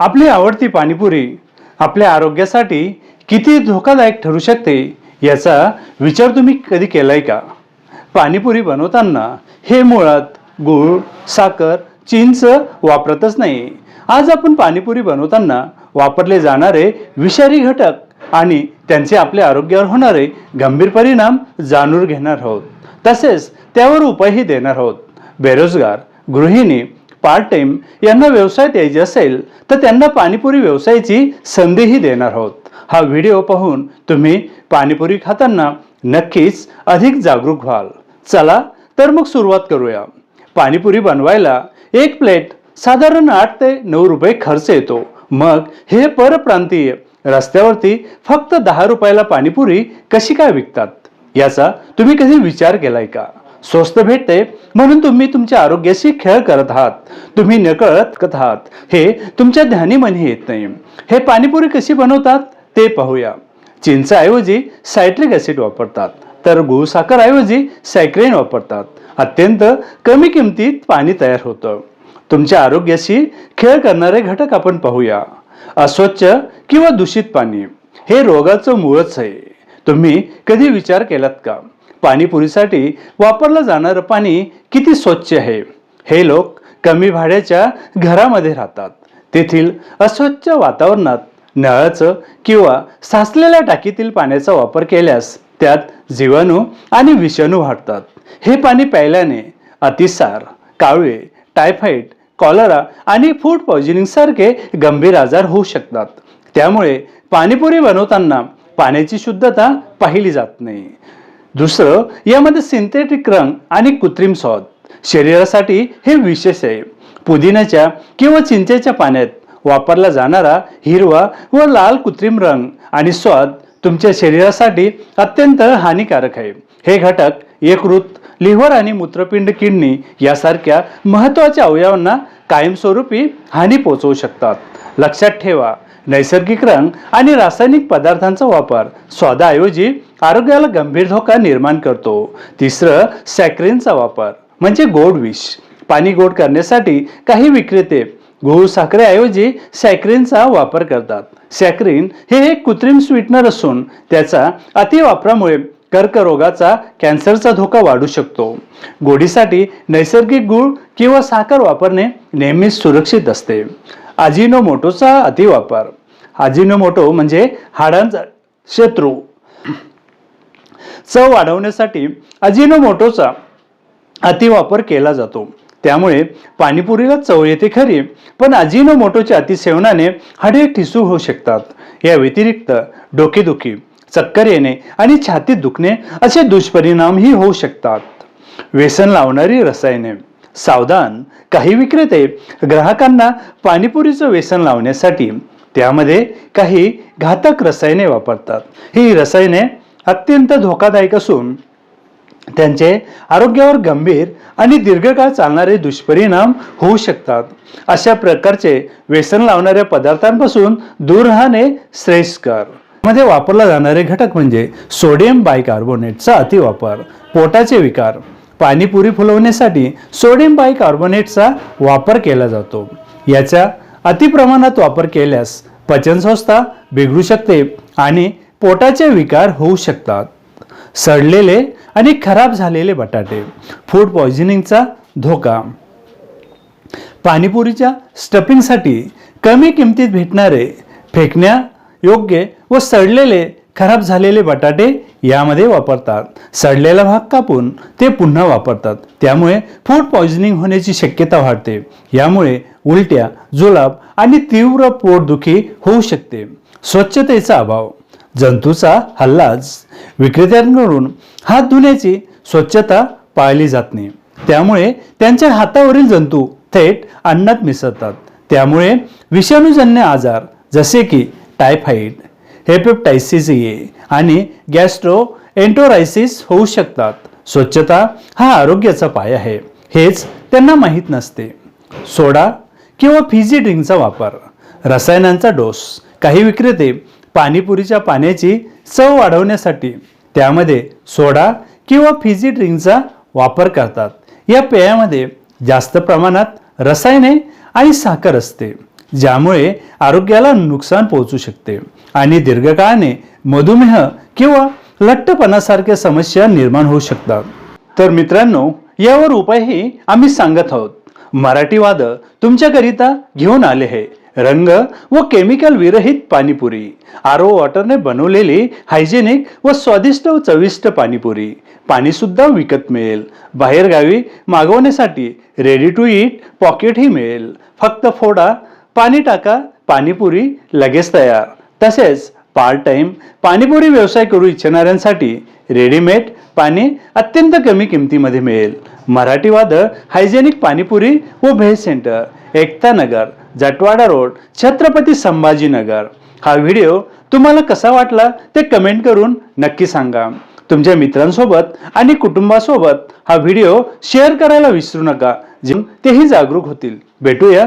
आपली आवडती पाणीपुरी आपल्या आरोग्यासाठी किती धोकादायक ठरू शकते याचा विचार तुम्ही कधी केलाय का? पाणीपुरी बनवताना हे मुळात गूळ साखर चिंच वापरतच नाही. आज आपण पाणीपुरी बनवताना वापरले जाणारे विषारी घटक आणि त्यांचे आपल्या आरोग्यावर होणारे गंभीर परिणाम जाणून घेणार आहोत. तसेच त्यावर उपायही देणार आहोत. बेरोजगार गृहिणी पार्ट टाइम यांना व्यवसाय द्यायचे असेल तर त्यांना पाणीपुरी व्यवसायाची संधीही देणार आहोत. हा व्हिडिओ पाहून तुम्ही पाणीपुरी खाताना नक्कीच अधिक जागरूक व्हाल. चला तर मग सुरुवात करूया. पाणीपुरी बनवायला एक प्लेट साधारण आठ ते नऊ रुपये खर्च येतो. मग हे परप्रांतीय रस्त्यावरती फक्त दहा रुपयाला पाणीपुरी कशी काय विकतात? याचा तुम्ही कधी विचार केलाय का? स्वस्त भेटते. म्हणून तुम्ही तुमच्या आरोग्याशी खेळ करत आहात. तुम्ही नकळत करत आहात. हे तुमच्या ध्यानी मनी येत नाही. हे पाणीपुरी कशी बनवतात? ते पाहूया. चिंचाऐवजी सायट्रिक ॲसिड वापरतात. तर गुळसाखरऐवजी सायक्रेन वापरतात. अत्यंत कमी किमतीत पाणी तयार होतं. तुमच्या आरोग्याशी खेळ करणारे घटक आपण पाहूया. अस्वच्छ किंवा दूषित पाणी. हे रोगाचं मूळच आहे. तुम्ही कधी विचार केलात का? पाणीपुरीसाठी वापरलं जाणारं पाणी किती स्वच्छ आहे? हे लोक कमी भाड्याच्या घरामध्ये राहतात. तेथील अस्वच्छ वातावरणात नळाचं किंवा साचलेल्या टाकीतील पाण्याचा वापर केल्यास त्यात जीवाणू आणि विषाणू वाढतात. हे पाणी प्यायल्याने अतिसार कावळे टायफाईड कॉलरा आणि फूड पॉइझनिंग सारखे गंभीर आजार होऊ शकतात. त्यामुळे पाणीपुरी बनवताना पाण्याची शुद्धता पाहिली जात नाही. दुसरं यामध्ये सिंथेटिक रंग आणि कृत्रिम स्वाद. शरीरासाठी हे विशेष आहे. पुदिन्याच्या किंवा चिंचेच्या पाण्यात वापरला जाणारा हिरवा व लाल कृत्रिम रंग आणि स्वाद तुमच्या शरीरासाठी अत्यंत हानिकारक आहे. हे घटक यकृत लिव्हर आणि मूत्रपिंड किडनी यासारख्या महत्त्वाच्या अवयवांना कायमस्वरूपी हानी पोचवू शकतात. लक्षात ठेवा नैसर्गिक रंग आणि रासायनिक पदार्थांचा वापर स्वादाऐवजी आरोग्याला गंभीर धोका निर्माण करतो. तिसरं सॅक्रिनचा वापर म्हणजे गोड विष. पाणी गोड करण्यासाठी काही विक्रेते गूळ साखरेऐवजी सॅक्रिनचा वापर करतात. सॅक्रिन हे एक कृत्रिम स्वीटनर असून त्याचा अतिवापरामुळे कर्करोगाचा कॅन्सरचा धोका वाढू शकतो. गोडीसाठी नैसर्गिक गूळ किंवा साखर वापरणे नेहमीच सुरक्षित असते. अजिनोमोटोचा अतिवापर. अजिनोमोटो म्हणजे हाडांचा शत्रू. चव वाढवण्यासाठी अजिनोमोटोचा अतिवापर केला जातो. त्यामुळे पाणीपुरीला चव येते खरी पण अजिनोमोटोच्या अतिसेवनाने हाडे ठिसू होऊ शकतात. या व्यतिरिक्त डोकेदुखी चक्कर येणे आणि छातीत दुखणे असे दुष्परिणामही होऊ शकतात. व्यसन लावणारी रसायने. सावधान. काही विक्रेते ग्राहकांना पाणीपुरीचं व्यसन लावण्यासाठी त्यामध्ये काही घातक रसायने वापरतात. ही रसायने अत्यंत धोकादायक असून त्यांचे आरोग्यावर गंभीर आणि दीर्घकाळ चालणारे दुष्परिणाम होऊ शकतात. अशा प्रकारचे व्यसन लावणाऱ्या पदार्थांपासून दूर राहणे श्रेयस्कर. मध्ये वापरला जाणारे घटक म्हणजे सोडियम बायकार्बोनेटचा अतिवापर पोटाचे विकार. पाणीपुरी फुलवण्यासाठी सोडियम बायकार्बोनेटचा वापर केला जातो. याचा अतिप्रमाणात वापर केल्यास पचनसंस्था बिघडू शकते आणि पोटाचे विकार होऊ शकतात. सडलेले आणि खराब झालेले बटाटे फूड पॉयझनिंगचा धोका. पाणीपुरीच्या स्टफिंगसाठी कमी किमतीत भेटणारे फेकण्या योग्य व सडलेले खराब झालेले बटाटे यामध्ये वापरतात. सडलेला भाग कापून ते पुन्हा वापरतात. त्यामुळे फूड पॉइझनिंग होण्याची शक्यता वाढते. यामुळे उलट्या जुलाब आणि तीव्र पोटदुखी होऊ शकते. स्वच्छतेचा अभाव. जंतूचा हल्लाच. विक्रेत्यांकडून हात धुण्याची स्वच्छता पाळली जात नाही. त्यामुळे त्यांच्या हातावरील जंतू थेट अन्नात मिसळतात. त्यामुळे विषाणूजन्य आजार जसे की टायफाईड हेपेप्टायसिस ए आणि गॅस्ट्रो एन्टोरायसिस होऊ शकतात. स्वच्छता हा आरोग्याचा पाय आहे. हेच त्यांना माहीत नसते. सोडा किंवा फिजी ड्रिंकचा वापर. रसायनांचा डोस काही विक्रेते पाणीपुरीच्या पाण्याची चव वाढवण्यासाठी त्यामध्ये सोडा किंवा फिजी ड्रिंकचा वापर करतात. या पेयामध्ये जास्त प्रमाणात रसायने आणि साखर असते. ज्यामुळे आरोग्याला नुकसान पोहोचू शकते. आणि दीर्घकाळाने मधुमेह किंवा लठ्ठपणासारख्या समस्या निर्माण होऊ शकतात. तर मित्रांनो यावर उपायही आम्ही सांगत आहोत. मराठी वाद तुमच्याकरिता घेऊन आले आहे रंग व केमिकल विरहित पाणीपुरी. आरो वॉटरने बनवलेली हायजेनिक व स्वादिष्ट व चविष्ट पाणीपुरी. पाणीसुद्धा विकत मिळेल. बाहेरगावी मागवण्यासाठी रेडी टू इट पॉकेटही मिळेल. फक्त फोडा पाणी टाका पाणीपुरी लगेच तयार. तसेच पार्ट टाइम पाणीपुरी व्यवसाय करू इच्छिणाऱ्यांसाठी रेडीमेड पाणी अत्यंत कमी किमतीमध्ये मिळेल. मराठी वादळ हायजेनिक पाणीपुरी व भेज सेंटर एकता नगर जटवाडा रोड छत्रपती संभाजीनगर. हा व्हिडिओ तुम्हाला कसा वाटला ते कमेंट करून नक्की सांगा. तुमच्या मित्रांसोबत आणि कुटुंबासोबत हा व्हिडिओ शेअर करायला विसरू नका. जेव्हा तेही जागरूक होतील. भेटूया